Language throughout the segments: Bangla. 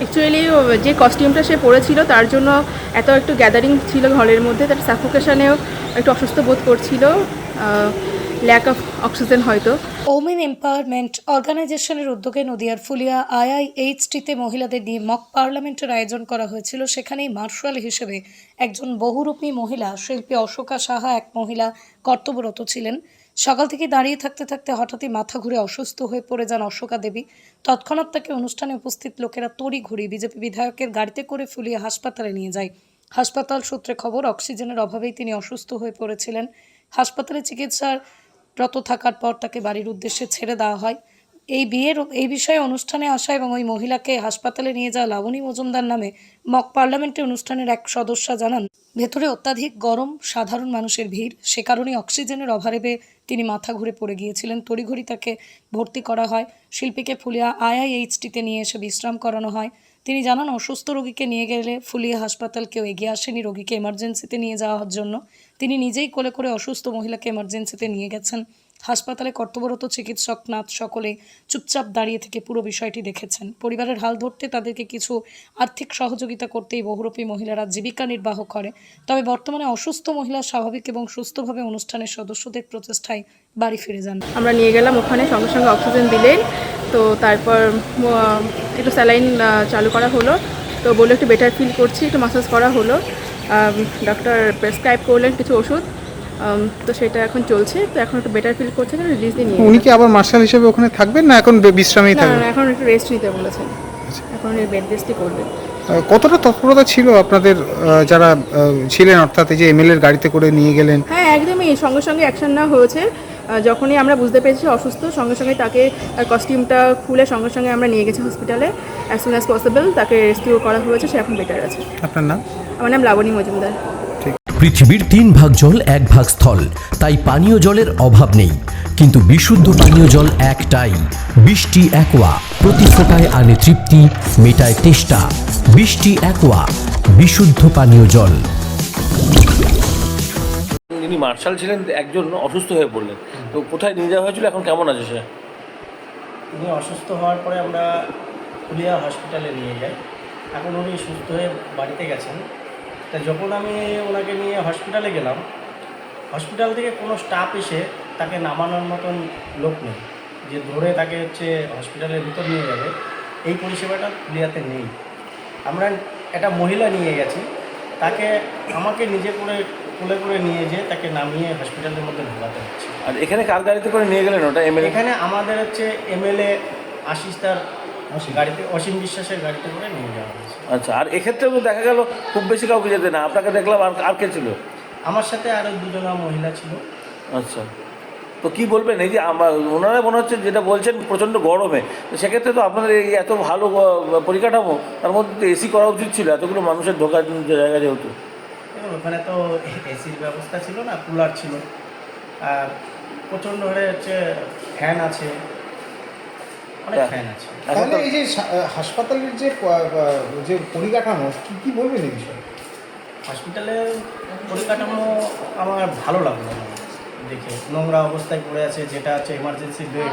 অ্যাকচুয়ালি যে কস্টিউমটা সে পরেছিল, তার জন্য এত একটু গ্যাদারিং ছিল হলের মধ্যে, তার সাফোকেশনেও একটু অসুস্থ বোধ করছিল ল্যাক অফ অক্সিজেন হয়তো। ওমেন এম্পাওয়ারমেন্ট অর্গানাইজেশনের উদ্যোগে নদিয়ার ফুলিয়া আইআইএইচটিতে মহিলাদের নিয়ে মক পার্লামেন্টের আয়োজন করা হয়েছিল। সেখানেই মার্শাল হিসেবে একজন বহুরূপী মহিলা, শিল্পী অশোকা সাহা, এক মহিলা কর্তব্যরত ছিলেন। সকাল থেকে দাঁড়িয়ে থাকতে থাকতে হঠাৎই মাথা ঘুরে অসুস্থ হয়ে পড়ে যান অশোকা দেবী। তৎক্ষণাৎ তাকে অনুষ্ঠানে উপস্থিত লোকেরা তড়ি ঘুরি বিজেপি বিধায়কের গাড়িতে করে ফুলিয়ে হাসপাতালে নিয়ে যায়। হাসপাতাল সূত্রে খবর, অক্সিজেনের অভাবেই তিনি অসুস্থ হয়ে পড়েছিলেন। হাসপাতালে চিকিৎসার রত থাকার পর তাকে বাড়ির উদ্দেশ্যে ছেড়ে দেওয়া হয়। এই বিয়ের, এই বিষয়ে অনুষ্ঠানে আসা এবং ওই মহিলাকে হাসপাতালে নিয়ে যাওয়া লাবণী মজুমদার নামে মক পার্লামেন্টের অনুষ্ঠানের এক সদস্য জানান ভেতরে অত্যাধিক গরম, সাধারণ মানুষের ভিড়, সে কারণে অক্সিজেনের অভাবে তিনি মাথা ঘুরে পড়ে গিয়েছিলেন। তড়িঘড়ি তাকে ভর্তি করা হয়। শিল্পীকে ফুলিয়া আইআইএইচটিতে নিয়ে এসে বিশ্রাম করানো হয়। তিনি জানান, অসুস্থ রোগীকে নিয়ে গেলে ফুলিয়া হাসপাতাল কেউ এগিয়ে আসেনি। রোগীকে এমার্জেন্সিতে নিয়ে যাওয়ার জন্য। তিনি নিজেই কোলে করে অসুস্থ মহিলাকে এমার্জেন্সিতে নিয়ে গেছেন। হাসপাতালে কর্তব্যরত চিকিৎসক নাথ সকলে চুপচাপ দাঁড়িয়ে থেকে পুরো বিষয়টি দেখেছেন। পরিবারের হাল ধরতে তাদেরকে কিছু আর্থিক সহযোগিতা করতেই বহুরূপী মহিলারা জীবিকা নির্বাহ করে। তবে বর্তমানে অসুস্থ মহিলা স্বাভাবিক এবং সুস্থভাবে অনুষ্ঠানের সদস্যদের প্রচেষ্টায় বাড়ি ফিরে যান। আমরা নিয়ে গেলাম ওখানে, সঙ্গে সঙ্গে অক্সিজেন দিলেন। তো তারপর একটু স্যালাইন চালু করা হলো। তো বলল একটু বেটার ফিল করছি, একটু মাসাজ করা হলো। ডক্টর প্রেসক্রাইব করলেন কিছু ওষুধ। তো সেটা এখন চলছে তো এখন একটু বেটার ফিল করছে রিলিজ দিয়ে নিয়ে উনি কি আবার মার্শাল হিসেবে ওখানে থাকবেন না এখন বিশ্রামেই থাকবেন না এখন একটু রেস্ট নিতে বলেছেন। এখন বেড রেস্টই করবেন। কতটা তৎপরতা ছিল আপনাদের যারা ছিলেন অর্থাৎ এই যে এমএলএর গাড়িতে করে নিয়ে গেলেন? হ্যাঁ একদমই সঙ্গে সঙ্গে অ্যাকশন নেওয়া হয়েছে। যখনই আমরা বুঝতে পেরেছি অসুস্থ সঙ্গে সঙ্গে তাকে কস্টিউমটা খুলে সঙ্গে সঙ্গে আমরা নিয়ে গেছি হসপিটালে অ্যাজ সুন অ্যাজ পসিবল তাকে রেস্কিউ করা হয়েছে সে এখন বেটার আছে। আপনার নাম? আমার নাম লাবণী মজুমদার। পৃথিবীর তিন ভাগ জল এক ভাগ স্থল তাই পানীয় জলের অভাব নেই। কিন্তু বিশুদ্ধ পানীয় জল একটাই বৃষ্টি একোয়া প্রতি ফোটায় আনে তৃপ্তি মেটায় তেষ্টা। বৃষ্টি একোয়া বিশুদ্ধ পানীয় জল। যিনি মার্শাল ছিলেন একজন অসুস্থ হয়ে পড়লেন। তো কোথায় নিয়ে যাওয়া হয়েছিল? এখন কেমন আছে সে? উনি অসুস্থ হওয়ার পরে আমরা ফুলিয়া হসপিটালে নিয়ে যাই। এখন উনি সুস্থ হয়ে বাড়িতে গেছেন। তা যখন আমি ওনাকে নিয়ে হসপিটালে গেলাম হসপিটাল থেকে কোনো স্টাফ এসে তাকে নামানোর মতন লোক নেই। যে ধরে তাকে হচ্ছে হসপিটালের ভিতর নিয়ে যাবে এই পরিষেবাটা ফুলিয়াতে নেই। আমরা একটা মহিলা নিয়ে গেছি তাকে আমাকে নিজে করে কোলে করে নিয়ে যেয়ে তাকে নামিয়ে হসপিটালের মধ্যে ঢোকাতে হচ্ছে। আর এখানে কার গাড়িতে করে নিয়ে গেলেন ওটা? এমএলএ এখানে আমাদের হচ্ছে এমএলএ আশিস তার গাড়িতে অসীম বিশ্বাসের গাড়িতে করে নিয়ে যাওয়া হয়েছে। আচ্ছা আর এক্ষেত্রে তো দেখা গেল খুব বেশি কাউকে যেতে না। আপনাকে দেখলাম আর আর কে ছিল? আমার সাথে আরও দুজনা মহিলা ছিল। আচ্ছা। তো কি বলবেন? এই যে আমার ওনারা মনে হচ্ছে যেটা বলছেন প্রচণ্ড গরমে। তো সেক্ষেত্রে তো আপনাদের এই এত ভালো পরিকাঠামো তার মধ্যে এসি করা উচিত ছিল এতগুলো মানুষের ঢোকার জায়গা যেহেতু। ওখানে তো এসির ব্যবস্থা ছিল না কুলার ছিল। আর প্রচণ্ড হারে হচ্ছে ফ্যান আছে অনেক হ্যাঁ। ফ্যান আছে এখন তাহলে এই যে হাসপাতালের যে যে পরিকাঠামো কি কি বলবেন এই বিষয়ে? হসপিটালের পরিকাঠামো আমার ভালো লাগল দেখে নোংরা অবস্থায় পড়ে আছে যেটা হচ্ছে এমার্জেন্সি বেড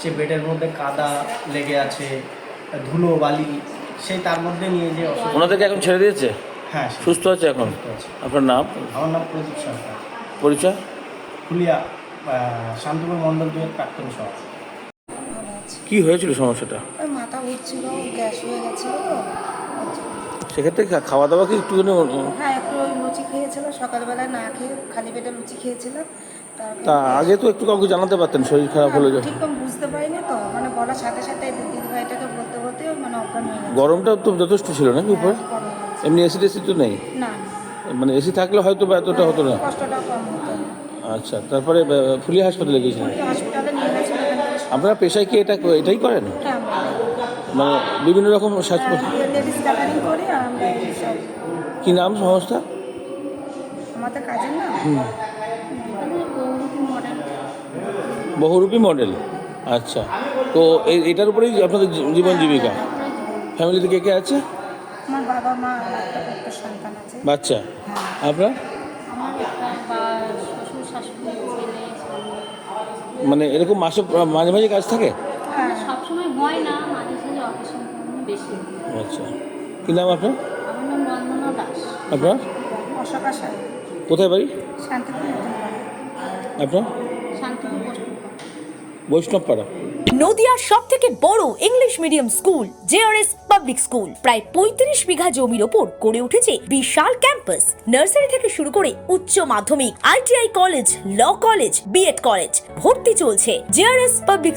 সে বেডের মধ্যে কাদা লেগে আছে ধুলো বালি সেই তার মধ্যে নিয়ে যে ওনাদেরকে এখন ছেড়ে দিয়েছে? হ্যাঁ সুস্থ আছে এখন? সুস্থ আছে। আপনার নাম? আমার নাম প্রদীপ সরকার। পরিচয়? ফুলিয়া শান্তিপুর মণ্ডল দুয়ের প্রাক্তন সভাপতি। কি হয়েছিল সমস্যাটা? মাথা ঘুরছিল গ্যাস হয়ে গেছিল তো। সেক্ষেত্রে খাওয়া দাওয়া কি একটুখানি হ্যাঁ একটু লুচি খেয়েছিল সকালবেলায় না খেয়ে খালি পেটে লুচি খেয়েছিল তা আগে তো একটু কাউকে জানাতে পারতেন শরীর খারাপ হলে যে ঠিক বুঝতে পারিনি তো মানে বলার সাথে সাথে দিদি ভাইটাকে বলতে বলতে মানে অজ্ঞান হয়ে গরমটা তো যথেষ্ট ছিল নাকি উপরে? হ্যাঁ, হয়েছে। এমনি এসি টেসি তো নেই? না মানে এসি থাকলে হয়তো বা এতটা হতো না। কষ্টটা কম হতো। আচ্ছা তারপরে ফুলিয়া হাসপাতালে গিয়েছিলেন হসপিটালে নিয়ে গেছিল এখান থেকে আপনারা পেশায় কি এটা এটাই করেন? হ্যাঁ মানে বিভিন্ন রকম কি নাম সংস্থা? বহুরূপী মডেল আচ্ছা। তো এটার উপরেই আপনাদের জীবন জীবিকা? ফ্যামিলিতে কে কে আছে? বাচ্চা? আপনার? মানে এরকম মাসে মাঝে মাঝে কাজ থাকে? হ্যাঁ। সবসময় হয় না মাঝে সাঝে অকেশন বেশি। আচ্ছা। কী নাম আপনার? আমার নাম বন্দনা দাস। আপনার? অশোকা সাহেব কোথায় বাড়ি? শান্তিপুর আপনার? শান্তিপুর বসুন বৈষ্ণব পাড়া নদিয়ার সব থেকে বড় English medium school JRS public school প্রায় পঁয়ত্রিশ বিঘা জমির ওপর গড়ে উঠেছে বিশাল ক্যাম্পাস নার্সারি থেকে শুরু করে উচ্চ মাধ্যমিক ITI college law college BEd college ভর্তি চলছে। JRS public